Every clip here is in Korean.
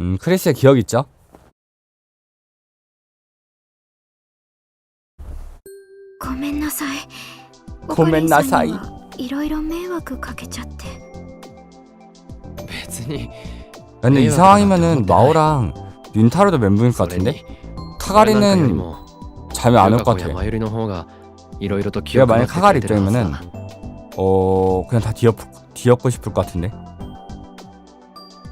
음, 크리스의 기억 있죠? ごめんなさいごめんなさいおかりんさんにはいろいろ迷惑かけちゃって別に 근데 이 에이와가 상황이면은 나한테 마오랑 윤타로도 멘붕일 것 それに 같은데? 俺なんかより 카가리는 も 잠이 안 올 ル 것 カ子や 같아 マユリの方がいろいろと記 내가 憶 만약 持ってく 카가리 れてるはずだ 입장이면은 어 그냥 다 뒤엎, 뒤엎고 싶을 것 같은데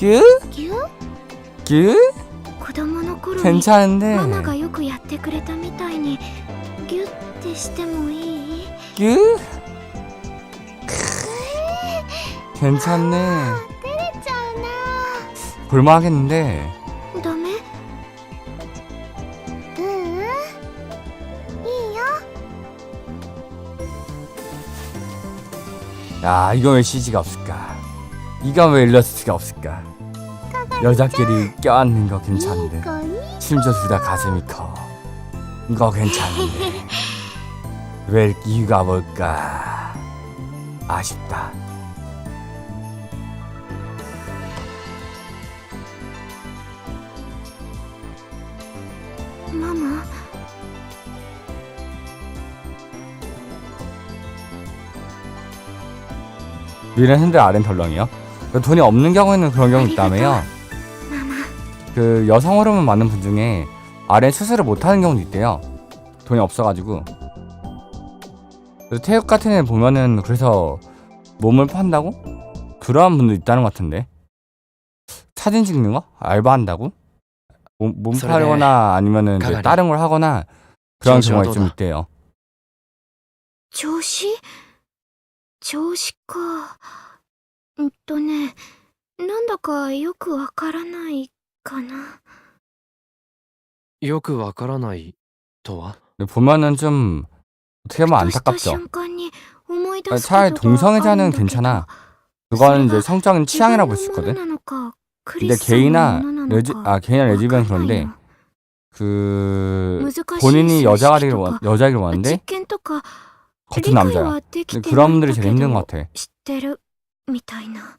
뀨? ギュッ 뀨? 子供の頃に 괜찮은데 ママがよくやってくれたみたいにギュッてしてもいい 뀨? 괜찮네 ちゃうな 볼만하겠는데 ダメううんいいよ 야 이거 왜 CG가 없을까 이건 왜 일러스트가 없을까 여자끼리 껴안는 거 괜찮은데. 침조 둘다 가슴이 커 이거 괜찮은데. 왜 이유가 뭘까? 아쉽다. 마마. 위는 핸들 아래는 덜렁이요? 그 돈이 없는 경우에는 그런 경우 있다며요. 그 여성 호르몬 많은 분 중에 아래 수술을 못하는 경우도 있대요 돈이 없어가지고 그래서 태육 같은 애 보면은 그래서 몸을 판다고? 그러한 분도 있다는 것 같은데 사진 찍는 거? 알바한다고? 몸, 몸それで 팔거나 아니면은 이제 가가리. 다른 걸 하거나 그런 調子は 경우가 どう 좀 だ 있대요 調子調子かうんとねなんだかよくわからない かなよくわからないとは 근데 보면은 좀 어떻게 보면 ふとした 안타깝죠 瞬間に思い出 아니, す 차라리 ことがあるんだ 동성애자는 けど 괜찮아 그거는 이제 성적인 취향이라고 볼 수 自分の 있거든 ものなのかク 근데 リスさんの 게이나 ものなの 레즈 か 아 게이나 레즈비언 わかんない 그런데 の 그 難しい 본인이 数 여자가기를 式と 원 か 여자기를 実 원하는데 験とか 겉은 理解 남자야 はでき 근데 て 그런 ないん 분들이 だ 제일 け 힘든 ど 것 같아 知ってるみたいな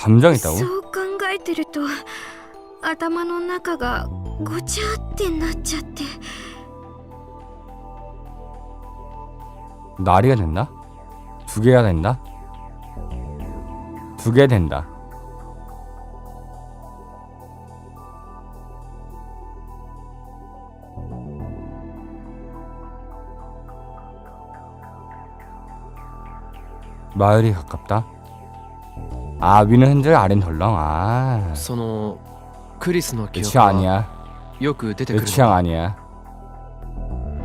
감정 있다고? そう考えてると頭の中がごちゃってなっちゃって 나리가 된다? 두 개가 된다? 두 개 된다. 마을이 가깝다. 아 위는 흔들 아래는 덜렁 아 そのクリスの 내 記憶 취향 は 아니야 よく出て 내 くる 취향 아니야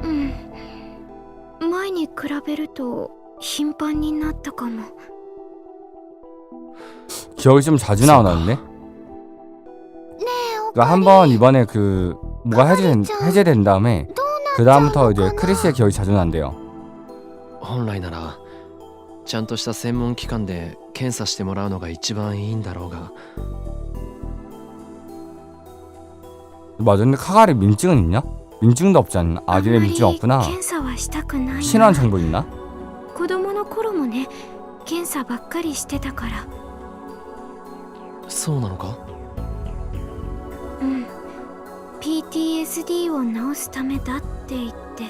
うん前に比べると頻繁になったかも 기억이 좀 자주 나오는데 그러니까 한번 이번에 그 뭐가 해제된, 해제된 다음에 그 다음부터 이제 크리스의 기억이 자주 난대요 本来なら ちゃんとした専門機関で検査してもらうのが一番いいんだろうが 맞아 근데 카가리 민증은 있냐? 민증도 없지 않나? 아 니네 あんまり 민증 없구나 検査はしたくないな 신원 정보 있나? 子供の頃もね検査ばっかりしてたからそうなのかうん PTSD を治すためだって言って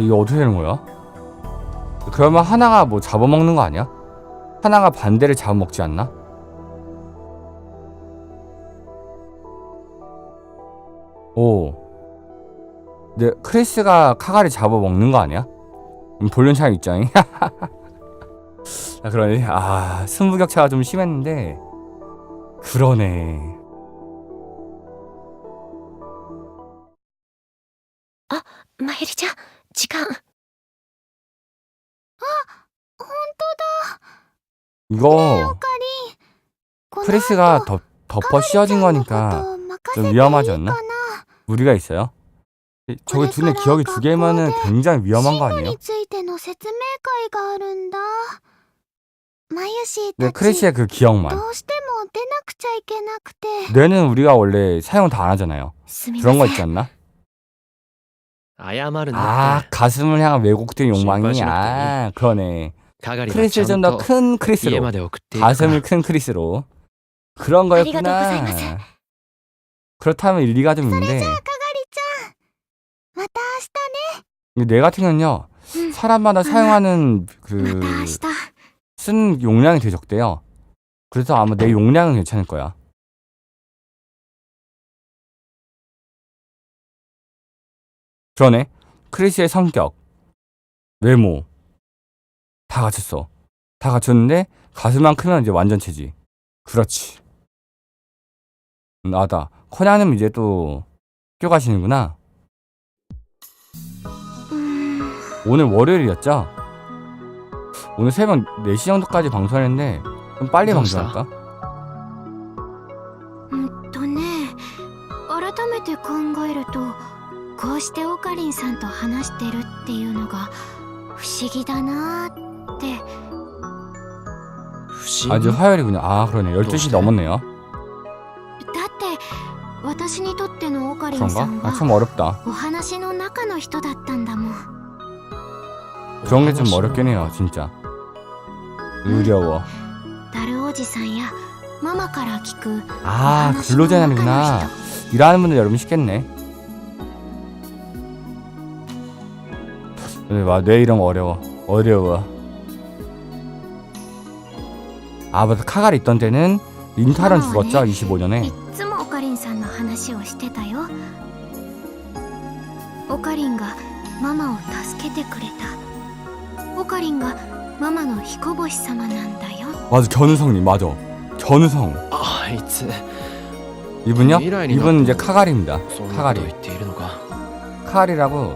아, 이게 어떻게 되는 거야? 그러면 하나가 뭐 잡아먹는 거 아니야? 하나가 반대를 잡아먹지 않나? 오. 근데 크리스가 카가를 잡아먹는 거 아니야? 음, 볼륨 차이 입장이. 아, 그러니, 아, 승부격차가 좀 심했는데. 그러네. 어, 아, 마이리자. ん時間 이거 크리스가 덮, 덮어 씌워진 거니까 좀 위험하지 않나? 무리가 있어요? 이- 저기 두네 기억이 두 개면은 굉장히 위험한 거 아니에요? ついての説明会があるんだマユシー 네, たち 크리스의 그 기억만. どうしても出なくちゃいけなくて 뇌는 우리가 원래 사용 다 안 하잖아요. すみま 그런 거 せ 있지 ん 않나? 아야말은 아 가슴을 향한 왜곡된 욕망이? 아 그러네. 크리스 좀더 큰 크리스로. 가슴을 큰 크리스로. 그런 거였구나. 그렇다면 일리가 좀 있는데. 내 같은 경우는요 사람마다 사용하는 그 쓴 용량이 되적대요. 그래서 아마 내 용량은 괜찮을 거야. 그러네. 크리스의 성격, 외모 다 갖췄어. 다 갖췄는데 가슴만 크면 이제 완전체지. 그렇지. 음, 아다. 코냐는 이제 또 껴가시는구나. 오늘 월요일이었죠? 오늘 새벽 4시 정도까지 방송했는데 좀 빨리 방송할까? してオカリンさんと話してるっていうのが不思議だなーって不思議 아주 화요일이군요 아 그러네 12시 또 넘었네요 だって私にとってのオカリン 그런가? さん 아 は 참 어렵다 お話の中の人だったんだもん 그런 게 좀 어렵긴 해요 진짜 어려워 ダルおじさんやママから聞く 아 話の中の 근로자님이구나 人 일하는 분들 여러분 쉽겠네 와, 뇌 이런 거 어려워 어려워 아 맞아 카갈 있던 때는 린탈은 죽었죠 25년에 いっつもオカリンさんの話をしてたよオカリンがママを助けてくれたオカリンがママの彦星様なんだよ 맞아 견우성님 맞아 견우성 あいつ 이분요? 未来に 이분 이제 なっても 카갈입니다 そんなこと 카갈이 言っているのか 카갈이라고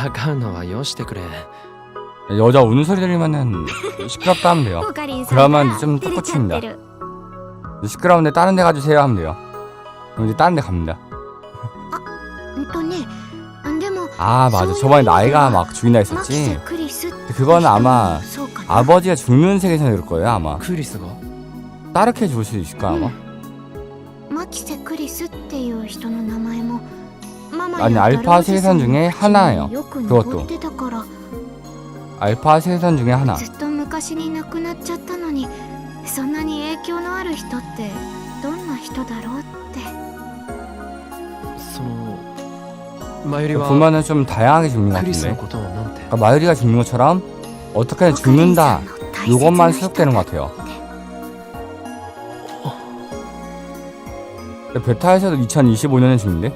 からかうのはよしてくれ 여자 우는 소리 들리면은 시끄럽다 하면 돼요 オカリンさん 그러면 が 좀 照れちゃ 똑같습니다 ってる 시끄러운데 다른 데 가주세요 하면 돼요 그럼 이제 다른 데 갑니다 うんとねでも 아 맞아 そういう 저번에 意味では 나이가 막 죽인다 マキセ 했었지 クリスって 그거는 아마 そうかな 아버지가 죽는 세계에서 그럴 거예요 아마 クリスが 따르게 죽을 수도 있을 거야 아마 マキセクリスっていう人の名前もママ 아니 알파 세산 중에 하나예요. 그것도 알파 세산 중에 하나. 보면은 좀 다양하게 죽는 것 같은데. 그러니까 마유리가 죽는 것처럼 어떻게 죽는다 이것만 수속되는 것 같아요. 베타에서도 2025년에 죽는데?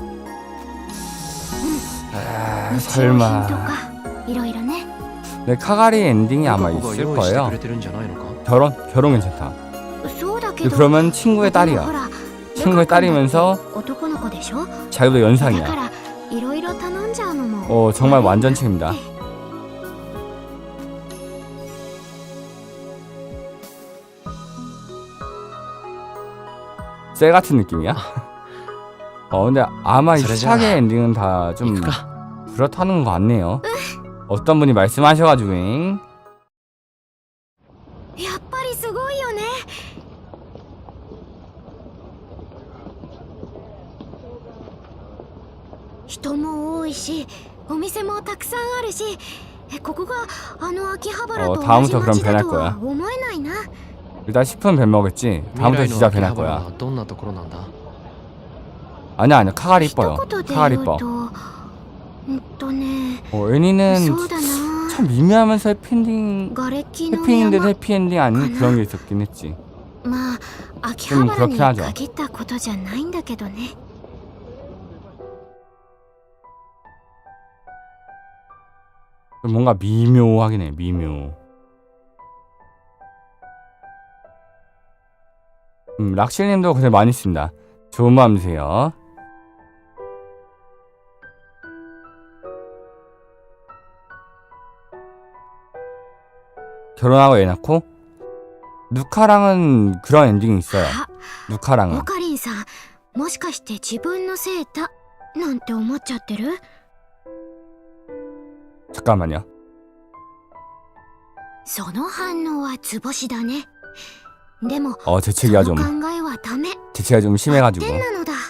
아, 日用品と 설마 かいろいろね 근데 카가리 엔딩이 아마 僕が 있을 用意してく 거예요 れてるんじゃないのか 결혼? 결혼 괜찮다 そうだけ 근데 ど 그러면 친구의 でもほ 딸이야 ら 친구의 딸이면서 男の子でしょ 자기보다 だ 연상이야 からいろいろ頼んじゃうのも 어 정말 완전체입니다 쇠 같은 느낌이야? 어 근데 아마 이 그러자. 시작의 엔딩은 다 좀 行くか 그렇다는 것 같네요 어떤 분이 말씀하셔가지고 やっぱりすごいよね人も多いしお店もたくさんあるしえここがあの秋葉原と 어 同じ 다음부터 그럼 街だ 변할 と 거야 は思えないな 일단 10분 뱀 먹었지 未 다음부터 来 진짜 の秋 변할 葉原 거야 はどんなところなんだ 아니야 아니야 카가리 一 이뻐요 言で 카가리 言う 이뻐 と うんとね 어 애니는 そうだな 참 미묘하면서 해피엔딩 瓦礫の 해피엔딩 山 해피엔딩 아닌 하나? 그런 게 있었긴 했지 まあ秋でも葉原に 그렇긴하죠 限ったことじゃないんだけどね 뭔가 미묘하긴 해 미묘 음, 락실님도 고생 많이 했습니다 좋은 밤 되세요 결혼하고 애 낳고 누카랑은 그런 엔딩이 있어요 あ 누카랑은 オカリンさんもしかして自分のせいだなんて思っちゃってる 잠깐만요 その反応は図星だねでも 어 そ 재채기가 の 좀 考えはダメ 재채가 좀 심해가지고 天なのだ私の知る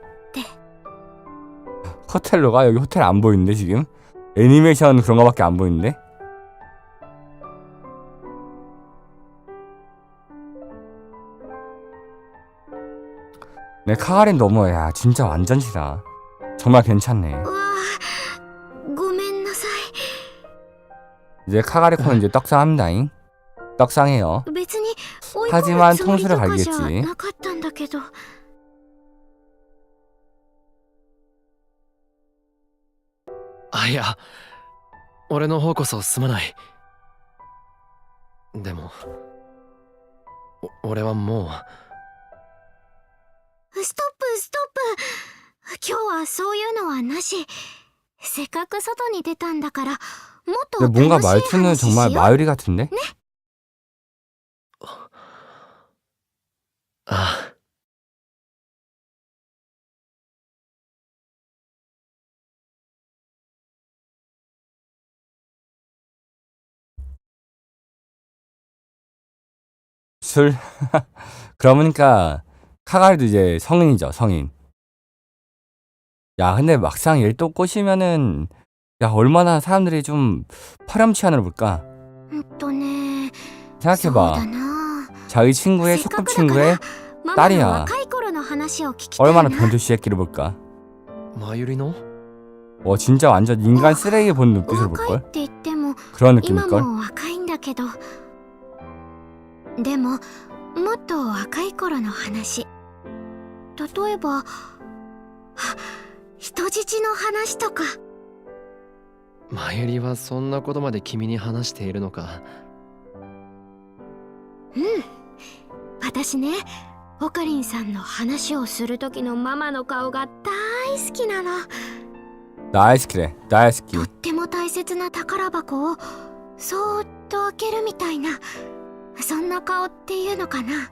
호텔로 가? 여기 호텔 안 보이는데 지금? 애니메이션 그런 거밖에 안 보이는데? 네 카가린 너머야 진짜 완전 싫다. 정말 괜찮네. 이제 카가리코는 이제 떡상합니다잉. 떡상해요. 하지만 통수를 갈겠지. あいや。俺の方こそすまない。でも俺はもう。ストップストップ。今日はそういうのはなし。せっかく外に出たんだからもっと楽しい話しよう。ね？ 술. 그러니까 카가리도 이제 성인이죠, 성인. 야, 근데 막상 일도 꼬시면은 야, 얼마나 사람들이 좀 파렴치한을 볼까? 생각해봐. 자기 친구의 소꿉 친구의 딸이야. 얼마나 변두시했기를 볼까? 마유리노? 와 진짜 완전 인간 쓰레기 본 눈빛을 볼걸? 그런 느낌일걸? でももっと若い頃の話。例えば人質の話とか。マユリはそんなことまで君に話しているのか。うん。私ねオカリンさんの話をする時のママの顔が大好きなの。大好きで大好き。とっても大切な宝箱をそーっと開けるみたいな。そんな顔っていうのかな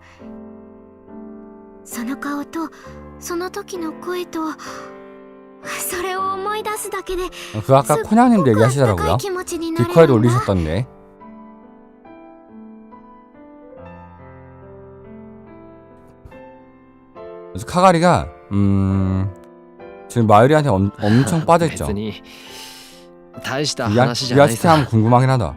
その顔とその時の声とそれを思い出すだけで 그 아까 코냐님도 すっごくあったか 얘기하시더라고요 い気持ちになれ 디코에도 るんだ 올리셨던데 그래서 카가리가 음 지금 마유리한테 엄, 엄청 빠져있죠 別に大した 이야, 話じゃない 이야스테 さ 하면 궁금하긴 하다 大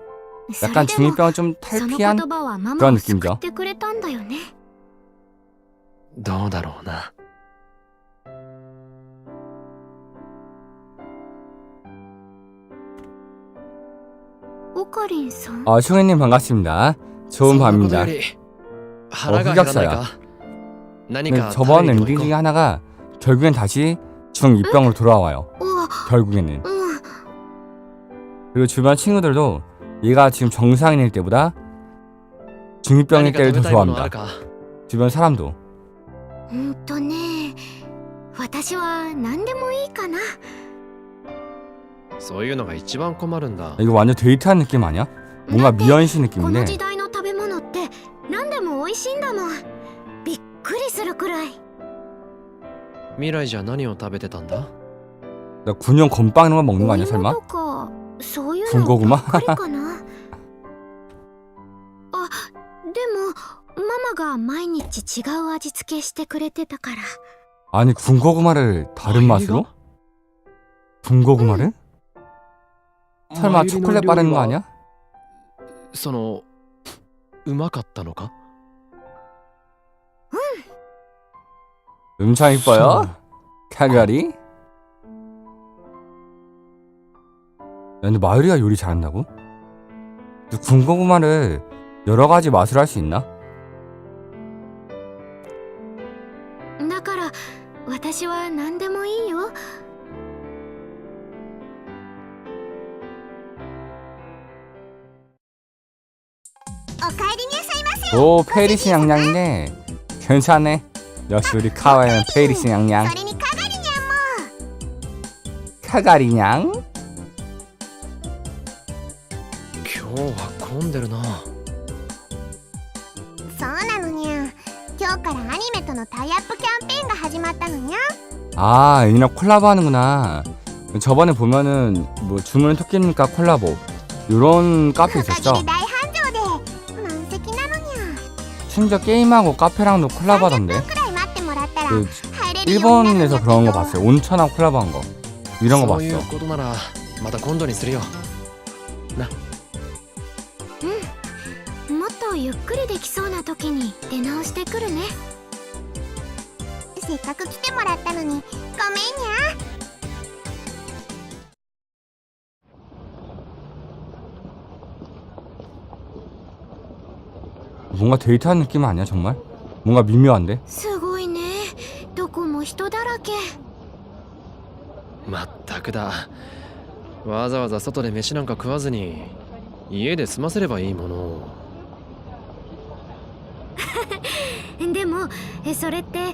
약간 でも 중이병은 좀 その 탈피한 言葉はママ 그런 を救 느낌이죠 ってくれたんだよねどうだろうなオカリンさん 어 슈이님 반갑습니다 そ 좋은 んなこと 밤입니다 より腹が減らないか何 근데 か 저번 食べに 엔딩 行こ 중에 하나가 결국엔 다시 중2병으로 돌아와요 うわ 결국에는 うん 그리고 주변 친구들도 얘가 지금 정상인일 때보다 う 중2병일 何か 때를 食べ 더 たいものある 좋아합니다 か 주변 사람도 うんとね私は何でもいいかなそういうのが一番困るんだ 이거 완전 데이트하는 느낌 아니야? 뭔가 だって 미연씨 この 느낌인데 時代の食べ物って何でも美味しいんだもんびっくりするくらい未来じゃ何を食べてたんだ 나 군용 건빵 이런 거 먹는 거 아니야 お芋 설마? とかそういうの 군고구마? ばっかりかな 毎日違う味付けしてくれてたから 아니 군고구마를 다른 맛으로? 군고구마를? 설마 초콜릿 바르는 거 아니야? そのうまかったのか 엄청 이뻐요? 카가리? 야, 근데 마유리가 요리 잘한다고? 근데 군고구마를 여러 가지 맛으로 할 수 있나? は何でもいいよおかえりなさいませ 오 페리스 양양이네 괜찮네 역시 우리 카와이는 페리스 양양 それにかがりにゃん 카가리냥? 今日は混んでるなそうなのにゃ今日からアニメとのタイアップキャンペーンが始まったのにゃ 아 애니랑 콜라보 하는구나 저번에 보면은 뭐 주문 토끼니까 콜라보 요런 카페 おかげ 있었죠 で大繁盛で満席なのにゃ 심지어 게임하고 카페랑도 콜라보 하던데 くらい待ってもらったら 그 入れるようになるんだ 일본에서 け 그런 거 ど 봤어요 온천하고 콜라보한 거 이런 거 そういう 봤어 ことならまた今度にするよもっとゆっくりできそうな時に出直してくるね せっかく来てもらったのにごめんにゃ。뭔가데이트하는느낌아니야정 말? 뭔가미묘한 데? すごいね。どこも人だらけ。まったくだ。わざわざ外で飯なんか食わずに家で済ませればいいもの。でもそれって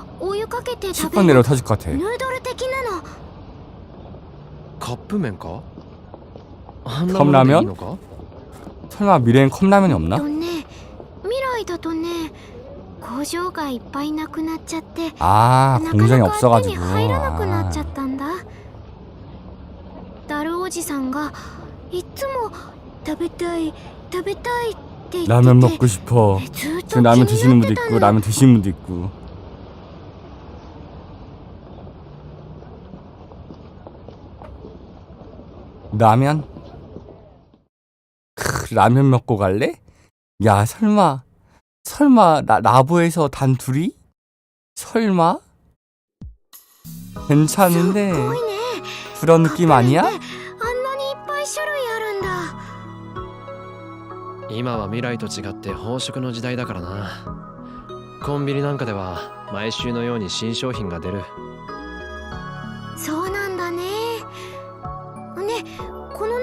かけて食 10분 べ 내로 る 터질 것 같아 ヌードル的なのカップ麺かあんなものでいいのか 설마 미래엔 컵라면이 없나? とね未来だとね工場がいっぱいなくなっちゃって 아 なか 공장이 なか手に 없어가지고 入らなくなっちゃ 아. ったんだダルおじさんがいっつも食べたい食べたいって言ってて 라면 먹고 싶어 ずっと気 지금 라면 に 드시는 なっ 분도 てた 있고 の 라면 드시는 분도 있고 라면? 크, 라면 먹고 갈래? 야 설마 설마 나, 라보에서 단 둘이? 설마? 괜찮은데 すごいね 그런 느낌 아니야? カップ麺ってあんなにいっぱい種類あるんだ今は未来と違って飽食の時代だからなコンビニなんかでは毎週のように新商品が出る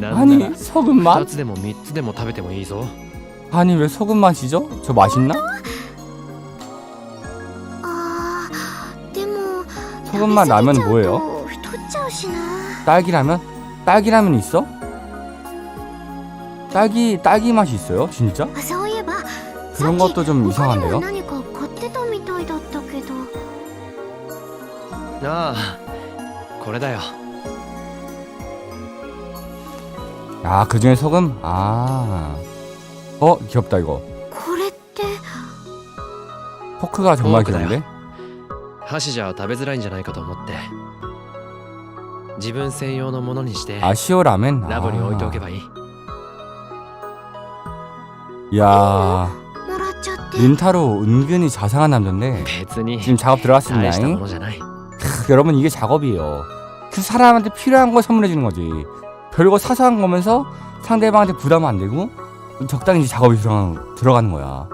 なんな 아니 ら 소금 2 맛? つでも3つでも食べてもいいぞ 아니 왜 소금 맛이죠? 저 맛있나? あーでも 소금 맛 라면 食べ過ぎちゃうと 뭐예요? 太っちゃうしな 딸기라면? 딸기라면 있어? 딸기 딸기 맛이 있어요? 진짜? あそういえば 그런 さっき 것도 좀 他にも 이상한데요? 何か買ってたみたいだったけどああこれだよ 아 그중에 소금? 아. 어 귀엽다 이거. これって 포크가 정말 어, 그래요. 귀여운데? 箸じゃ食べづらいんじゃないかと思って自分専用のものにして 아 시오 라멘? ラボに置いておけばいい 야 もらっちゃって 린타로 은근히 자상한 남자인데 別に 지금 작업 大 들어갔습니다. したものじゃない 크, 여러분 이게 작업이에요. 그 사람한테 필요한 걸 선물해 주는 거지. 별거 사소한 거면서 상대방한테 부담 안 되고 적당히 이제 작업이 들어가는, 들어가는 거야.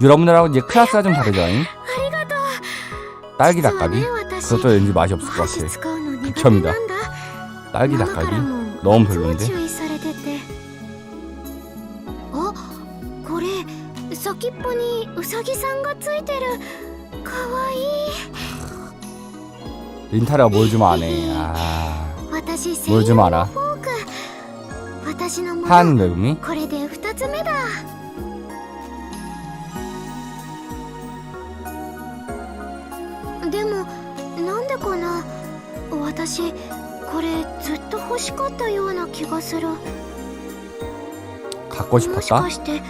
여러분들하고 이제 클래스가 좀 다르죠. 잉? ありがとう 딸기 実は 닭갈비? ね私 그것도 왠지 맛이 없을 것 箸 같아. 使うの苦手 극혐이다. なんだ 딸기 ママから 닭갈비? も 너무 いつも 별론데? 注意されててあこれ先っぽにウサギさんがついてるかわいい 린타라가 뭘 좀 아네. 아, 私 뭘 専 좀 用 알아. フォーク私のも 한 の 외국미? これで2つ目だでもなんでかな私これずっと欲しかったような気がする 갖고 もし 싶었다? かして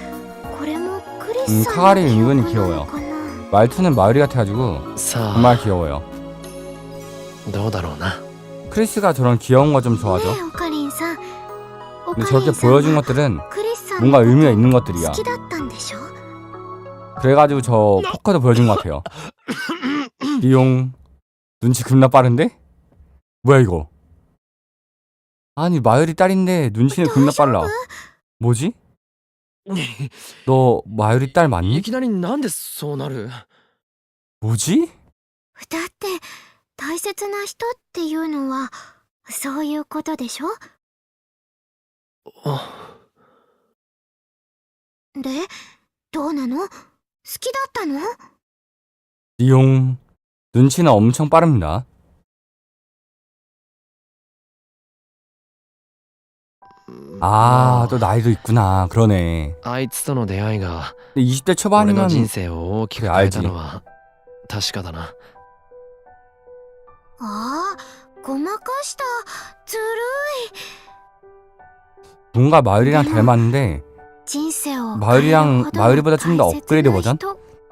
これもクリ 음 スさん 카가리 の記憶 은근히 な 귀여워요. のかな 말투는 마을이 같아가지고 さ 정말 あ 귀여워요. どうだろうな 크리스가 저런 귀여운 거 좀 좋아하죠. 네, 오카린사. 근데 저렇게 보여준 것들은 뭔가 의미가 있는 것들이야. 그래가지고 저 포커도 보여준 것 같아요. 이용 눈치 겁나 빠른데? 뭐야 이거? 아니 마율이 딸인데 눈치는 겁나 빨라. 뭐지? 너 마율이 딸 맞니? 뭐지? だって大切な人っていうのはそういうことでしょあでどうなの好きだったの 띠용. 눈치는 엄청 빠릅니다. 아, 또 나이도 있구나. 그러네. あいつとの出会いが 근데 20대 俺 초반이면 の人生を大きく変えたのは確かだな ああごまかしたずるい 뭔가 마을이랑 닮았는데 人生を 마을이랑 마을이보다 좀 더 업그레이드 버전?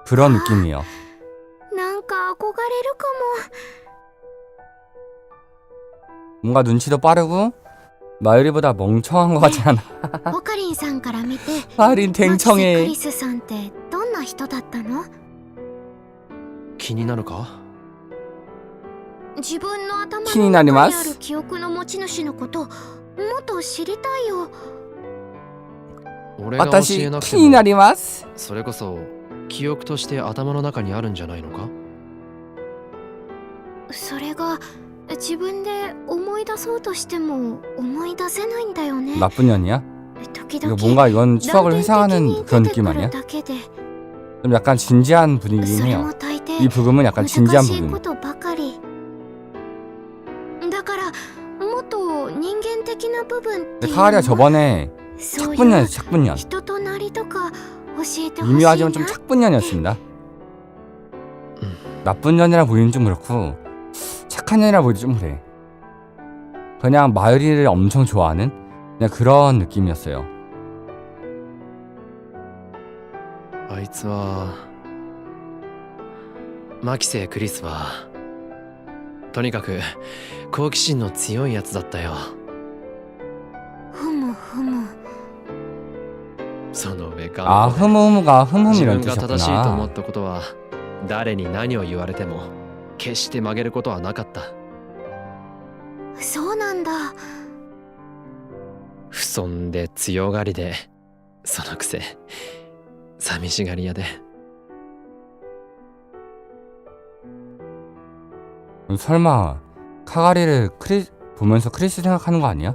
그런 느낌이에요. なんか憧れるか 뭔가 눈치도 빠르고 마을이보다 멍청한 것 같지 않아? もオカリンさんから見て 마을인 マキセク 댕청해. リスさんってどんな人だったの気になるか 自分の頭の気になりま中にあする記憶の持ち主のこともっと知りたいよ俺が教え私なくて気になもります。それこそ記憶として頭の中にあるんじゃないのかそれが自分で思い出そうとしても思い出せないんだよね 나쁜 년이야? 時 이거 々 뭔가 이건 추억을 断片的 회상하는 に 그런 出て 느낌 くる 아니야? だけで 좀 약간 진지한 분위기긴 それ 해요. も大 이 抵 부금은 약간 難 진지한 しいこ 부금. 근데 うの 카가리가 は 저번에 そういう 착분년이었어 착분년. 人となりとか教えてほしい 미묘하지만 좀 な 착분년이었습니다. 음. 나쁜 년이라 보기는 좀 그렇고 착한 년이라 보기 좀 그래. 그냥 마을이를 엄청 좋아하는 그냥 그런 느낌이었어요. あいつはマキセイ・クリスはとにかく好奇心の強いやつだったよ その上 아 か 흐무흐무가 自 흠흠이란 分が正しいと思っ 뜻이었구나. たことは誰に何を言われても決して曲げることはなかったそうなんだ不遜で強がりでそのくせ寂しがり屋で 설마 카가리를 크리 보면서 크리스 생각하는 거 아니야?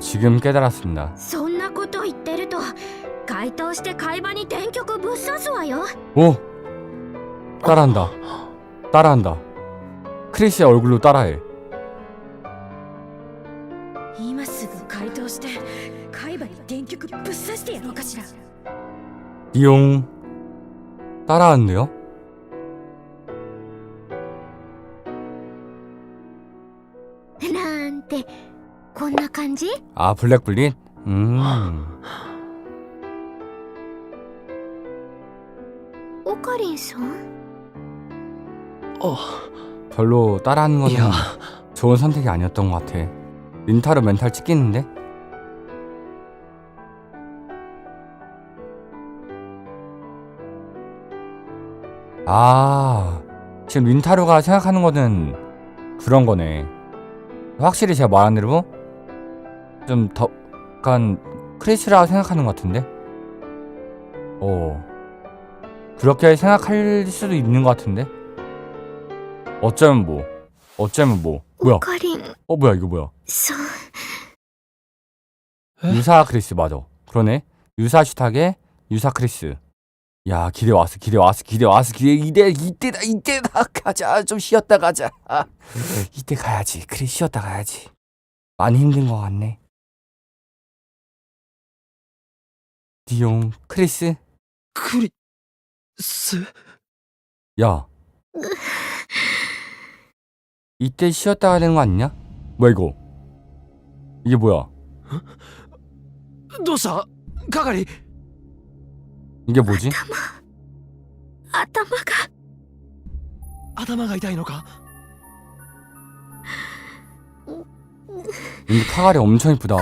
지금 깨달았습니다. そんなこと言ってると回答して会話に電極ぶっ刺すわよ 오! 따라한다. 따라한다. 크리스의 얼굴로 따라해. 今すぐ回答して海馬に電極ぶっ刺してやろうかしら 띠용. 따라하는데요? 아 블랙블린? 음. 오카린 선? 어, 별로 따라하는 건 야. 좋은 선택이 아니었던 것 같아. 린타로 멘탈 찍겠는데 아, 지금 린타로가 생각하는 거는 그런 거네. 확실히 제가 말한 대로 좀 더, 약간 크리스라고 생각하는 것 같은데? 어. 그렇게 생각할 수도 있는 것 같은데? 어쩌면 뭐. 어쩌면 뭐. 뭐야? 오카린 어, 뭐야, 이거 뭐야? 소 유사 크리스, 맞아. 그러네. 유사 슈타게, 유사 크리스. 야, 기대 왔어, 기대 왔어, 기대 왔어, 기대, 이대, 이때다, 이때다. 가자. 좀 쉬었다 가자. 이때 가야지. 그래, 쉬었다 가야지. 많이 힘든 것 같네. 디용 크리스 クリス 야 이때 쉬었다 가야 되는 거 아니냐 뭐야 이거 이게 뭐야 どうした係 이게 뭐지 頭が頭が痛いのか 근데 카갈이 엄청 이쁘다